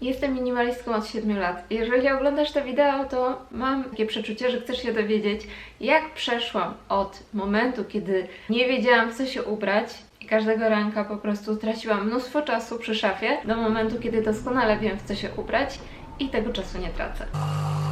Jestem minimalistką od 7 lat. Jeżeli oglądasz to wideo, to mam takie przeczucie, że chcesz się dowiedzieć, jak przeszłam od momentu, kiedy nie wiedziałam, co się ubrać i każdego ranka po prostu traciłam mnóstwo czasu przy szafie, do momentu, kiedy doskonale wiem, w co się ubrać i tego czasu nie tracę.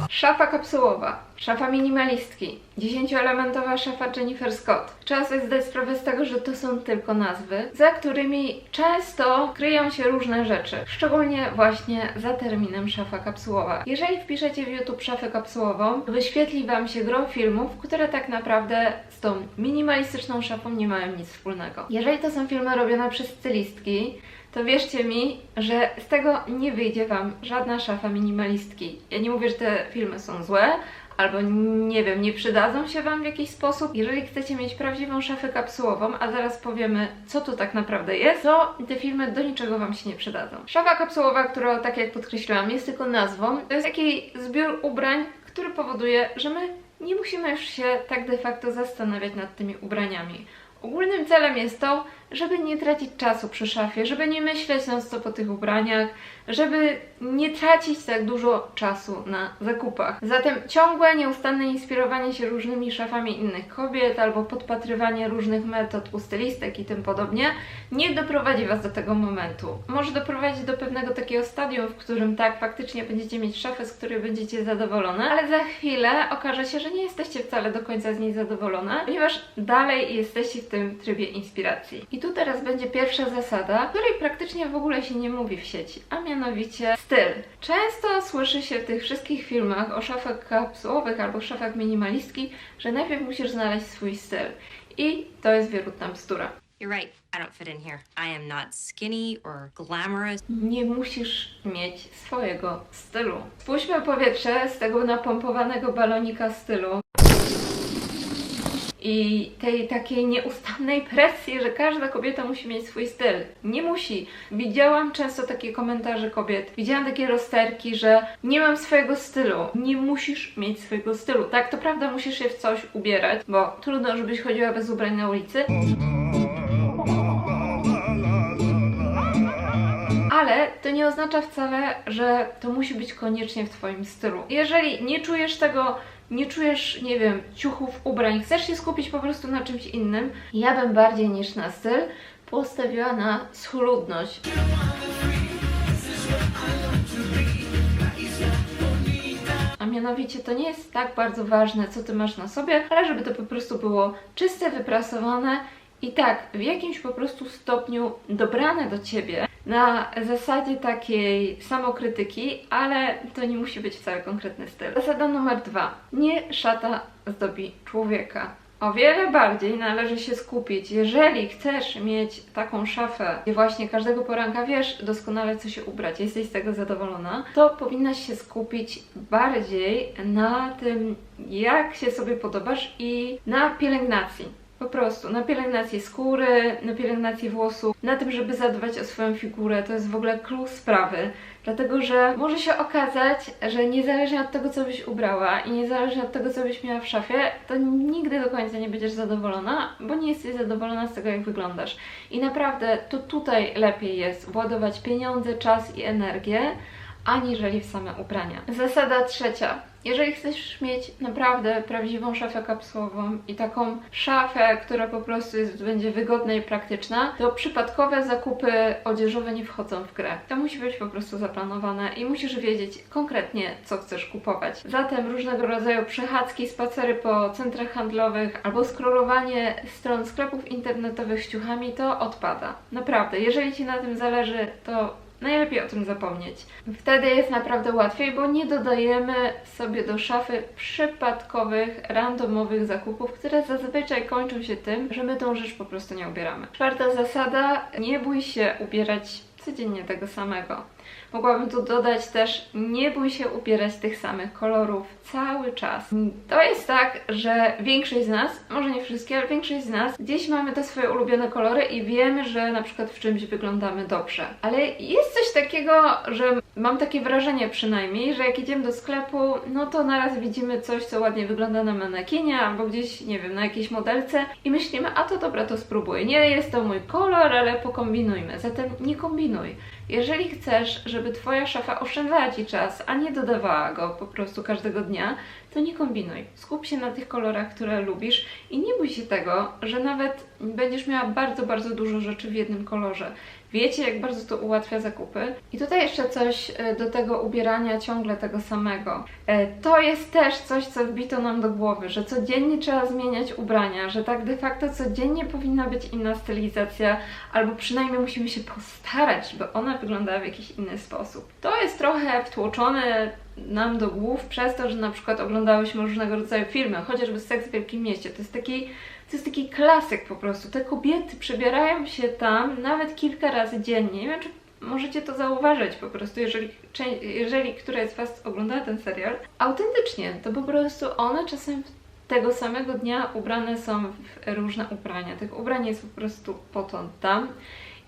Szafa kapsułowa, szafa minimalistki, 10-elementowa szafa Jennifer Scott. Trzeba sobie zdać sprawę z tego, że to są tylko nazwy, za którymi często kryją się różne rzeczy, szczególnie właśnie za terminem szafa kapsułowa. Jeżeli wpiszecie w YouTube szafę kapsułową, wyświetli Wam się gro filmów, które tak naprawdę z tą minimalistyczną szafą nie mają nic wspólnego. Jeżeli to są filmy robione przez stylistki, to wierzcie mi, że z tego nie wyjdzie Wam żadna szafa minimalistki. Ja nie mówię, że te filmy są złe, albo nie wiem, nie przydadzą się Wam w jakiś sposób. Jeżeli chcecie mieć prawdziwą szafę kapsułową, a zaraz powiemy, co tu tak naprawdę jest, to te filmy do niczego Wam się nie przydadzą. Szafa kapsułowa, która, tak jak podkreśliłam, jest tylko nazwą, to jest taki zbiór ubrań, który powoduje, że my nie musimy już się tak de facto zastanawiać nad tymi ubraniami. Ogólnym celem jest to, żeby nie tracić czasu przy szafie, żeby nie myśleć non stop o tych ubraniach, żeby nie tracić tak dużo czasu na zakupach. Zatem ciągłe, nieustanne inspirowanie się różnymi szafami innych kobiet albo podpatrywanie różnych metod u stylistek i tym podobnie nie doprowadzi Was do tego momentu. Może doprowadzić do pewnego takiego stadium, w którym tak, faktycznie będziecie mieć szafę, z której będziecie zadowolone, ale za chwilę okaże się, że nie jesteście wcale do końca z niej zadowolone, ponieważ dalej jesteście w tym trybie inspiracji. I tu teraz będzie pierwsza zasada, której praktycznie w ogóle się nie mówi w sieci, a mianowicie styl. Często słyszy się w tych wszystkich filmach o szafach kapsułowych albo szafach minimalistki, że najpierw musisz znaleźć swój styl. I to jest wierutna bzdura. You're right. I don't fit in here. I am not skinny or glamorous. Nie musisz mieć swojego stylu. Spuśćmy powietrze z tego napompowanego balonika stylu i tej takiej nieustannej presji, że każda kobieta musi mieć swój styl. Nie musi. Widziałam często takie komentarze kobiet, widziałam takie rozterki, że nie mam swojego stylu. Nie musisz mieć swojego stylu. Tak, to prawda, musisz się w coś ubierać, bo trudno, żebyś chodziła bez ubrań na ulicy. Ale to nie oznacza wcale, że to musi być koniecznie w Twoim stylu. Jeżeli nie czujesz tego, nie czujesz, nie wiem, ciuchów, ubrań, chcesz się skupić po prostu na czymś innym, ja bym bardziej niż na styl postawiła na schludność. A mianowicie to nie jest tak bardzo ważne, co ty masz na sobie, ale żeby to po prostu było czyste, wyprasowane i tak w jakimś po prostu stopniu dobrane do ciebie na zasadzie takiej samokrytyki, ale to nie musi być wcale konkretny styl. Zasada numer dwa. Nie szata zdobi człowieka. O wiele bardziej należy się skupić, jeżeli chcesz mieć taką szafę, gdzie właśnie każdego poranka wiesz doskonale co się ubrać, jesteś z tego zadowolona, to powinnaś się skupić bardziej na tym, jak się sobie podobasz i na pielęgnacji. Po prostu na pielęgnację skóry, na pielęgnację włosów, na tym, żeby zadbać o swoją figurę. To jest w ogóle klucz sprawy. Dlatego, że może się okazać, że niezależnie od tego, co byś ubrała i niezależnie od tego, co byś miała w szafie, to nigdy do końca nie będziesz zadowolona, bo nie jesteś zadowolona z tego, jak wyglądasz. I naprawdę to tutaj lepiej jest władować pieniądze, czas i energię, aniżeli w same ubrania. Zasada trzecia. Jeżeli chcesz mieć naprawdę prawdziwą szafę kapsułową i taką szafę, która po prostu jest, będzie wygodna i praktyczna, to przypadkowe zakupy odzieżowe nie wchodzą w grę. To musi być po prostu zaplanowane i musisz wiedzieć konkretnie, co chcesz kupować. Zatem różnego rodzaju przechadzki, spacery po centrach handlowych albo scrollowanie stron sklepów internetowych z ciuchami to odpada. Naprawdę, jeżeli Ci na tym zależy, to Najlepiej o tym zapomnieć. Wtedy jest naprawdę łatwiej, bo nie dodajemy sobie do szafy przypadkowych, randomowych zakupów, które zazwyczaj kończą się tym, że my tą rzecz po prostu nie ubieramy. Czwarta zasada: nie bój się ubierać codziennie tego samego. Mogłabym tu dodać też, nie bój się ubierać tych samych kolorów cały czas. To jest tak, że większość z nas, może nie wszystkie, ale większość z nas, gdzieś mamy te swoje ulubione kolory i wiemy, że na przykład w czymś wyglądamy dobrze. Ale jest coś takiego, że mam takie wrażenie przynajmniej, że jak idziemy do sklepu, no to naraz widzimy coś, co ładnie wygląda na manekinie albo gdzieś, nie wiem, na jakiejś modelce i myślimy, a to dobra, to spróbuję. Nie jest to mój kolor, ale pokombinujmy. Zatem nie kombinuj. Jeżeli chcesz, żeby Twoja szafa oszczędzała Ci czas, a nie dodawała go po prostu każdego dnia, to nie kombinuj. Skup się na tych kolorach, które lubisz i nie bój się tego, że nawet będziesz miała bardzo, bardzo dużo rzeczy w jednym kolorze. Wiecie, jak bardzo to ułatwia zakupy. I tutaj jeszcze coś e, do tego ubierania ciągle tego samego. E, To jest też coś, co wbito nam do głowy, że codziennie trzeba zmieniać ubrania, że tak de facto codziennie powinna być inna stylizacja, albo przynajmniej musimy się postarać, by ona wyglądała w jakiś inny sposób. To jest trochę wtłoczone nam do głów przez to, że na przykład oglądałyśmy różnego rodzaju filmy, chociażby Seks w Wielkim Mieście. To jest taki to jest taki klasyk po prostu. Te kobiety przebierają się tam nawet kilka razy dziennie. Nie wiem, czy możecie to zauważyć po prostu, jeżeli, jeżeli któraś z Was ogląda ten serial. Autentycznie, to po prostu one czasem tego samego dnia ubrane są w różne ubrania. Tych ubrań jest po prostu potąd tam.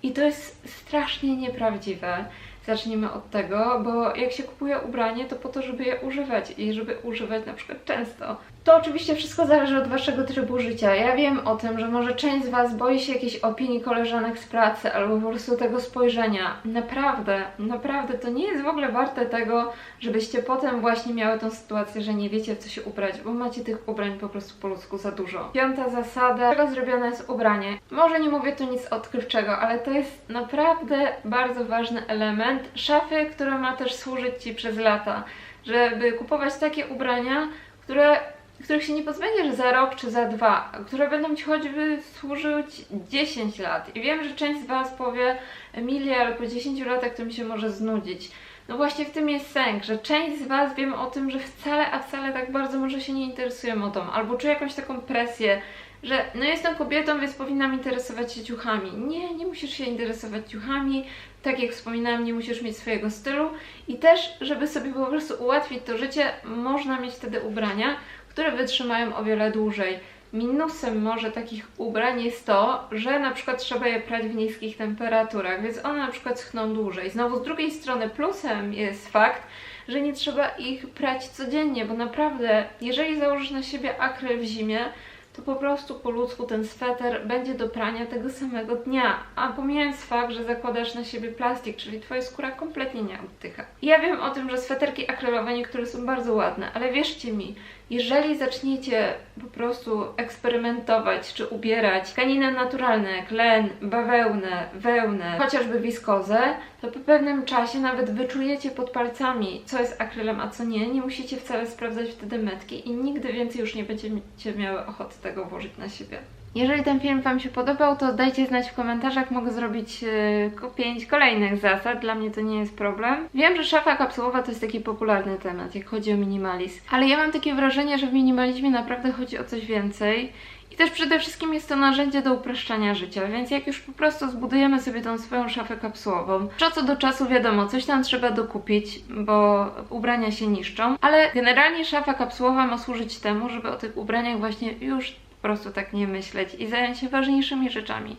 I to jest strasznie nieprawdziwe. Zacznijmy od tego, bo jak się kupuje ubranie, to po to, żeby je używać i żeby używać na przykład często. To oczywiście wszystko zależy od waszego trybu życia. Ja wiem o tym, że może część z was boi się jakiejś opinii koleżanek z pracy albo po prostu tego spojrzenia. Naprawdę, naprawdę to nie jest w ogóle warte tego, żebyście potem właśnie miały tą sytuację, że nie wiecie w co się ubrać, bo macie tych ubrań po prostu po ludzku za dużo. Piąta zasada, czego zrobione jest ubranie. Może nie mówię tu nic odkrywczego, ale to jest naprawdę bardzo ważny element szafy, która ma też służyć Ci przez lata, żeby kupować takie ubrania, które których się nie pozbędziesz za rok czy za dwa, które będą Ci choćby służyć 10 lat. I wiem, że część z Was powie, Emilia, ale po 10 latach to mi się może znudzić. No właśnie w tym jest sęk, że część z Was wiem o tym, że wcale, a wcale tak bardzo może się nie interesuje modą, albo czuje jakąś taką presję, że no jestem kobietą, więc powinnam interesować się ciuchami. Nie, nie musisz się interesować ciuchami, tak jak wspominałam, nie musisz mieć swojego stylu i też, żeby sobie po prostu ułatwić to życie, można mieć wtedy ubrania, które wytrzymają o wiele dłużej. Minusem może takich ubrań jest to, że na przykład trzeba je prać w niskich temperaturach, więc one na przykład schną dłużej. Znowu z drugiej strony plusem jest fakt, że nie trzeba ich prać codziennie, bo naprawdę, jeżeli założysz na siebie akryl w zimie, to po prostu po ludzku ten sweter będzie do prania tego samego dnia. A pomijając fakt, że zakładasz na siebie plastik, czyli twoja skóra kompletnie nie oddycha. Ja wiem o tym, że sweterki akrylowe niektóre są bardzo ładne, ale wierzcie mi, jeżeli zaczniecie po prostu eksperymentować czy ubierać tkaniny naturalne jak len, bawełnę, wełnę, chociażby wiskozę, to po pewnym czasie nawet wyczujecie pod palcami, co jest akrylem, a co nie. Nie musicie wcale sprawdzać wtedy metki i nigdy więcej już nie będziecie miały ochoty tego włożyć na siebie. Jeżeli ten film Wam się podobał, to dajcie znać w komentarzach, mogę zrobić yy, 5 kolejnych zasad, dla mnie to nie jest problem. Wiem, że szafa kapsułowa to jest taki popularny temat, jak chodzi o minimalizm, ale ja mam takie wrażenie, że w minimalizmie naprawdę chodzi o coś więcej. I też przede wszystkim jest to narzędzie do upraszczania życia, więc jak już po prostu zbudujemy sobie tą swoją szafę kapsułową, czasu do czasu wiadomo, coś tam trzeba dokupić, bo ubrania się niszczą, ale generalnie szafa kapsułowa ma służyć temu, żeby o tych ubraniach właśnie już po prostu tak nie myśleć i zająć się ważniejszymi rzeczami.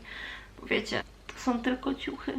Bo wiecie, to są tylko ciuchy.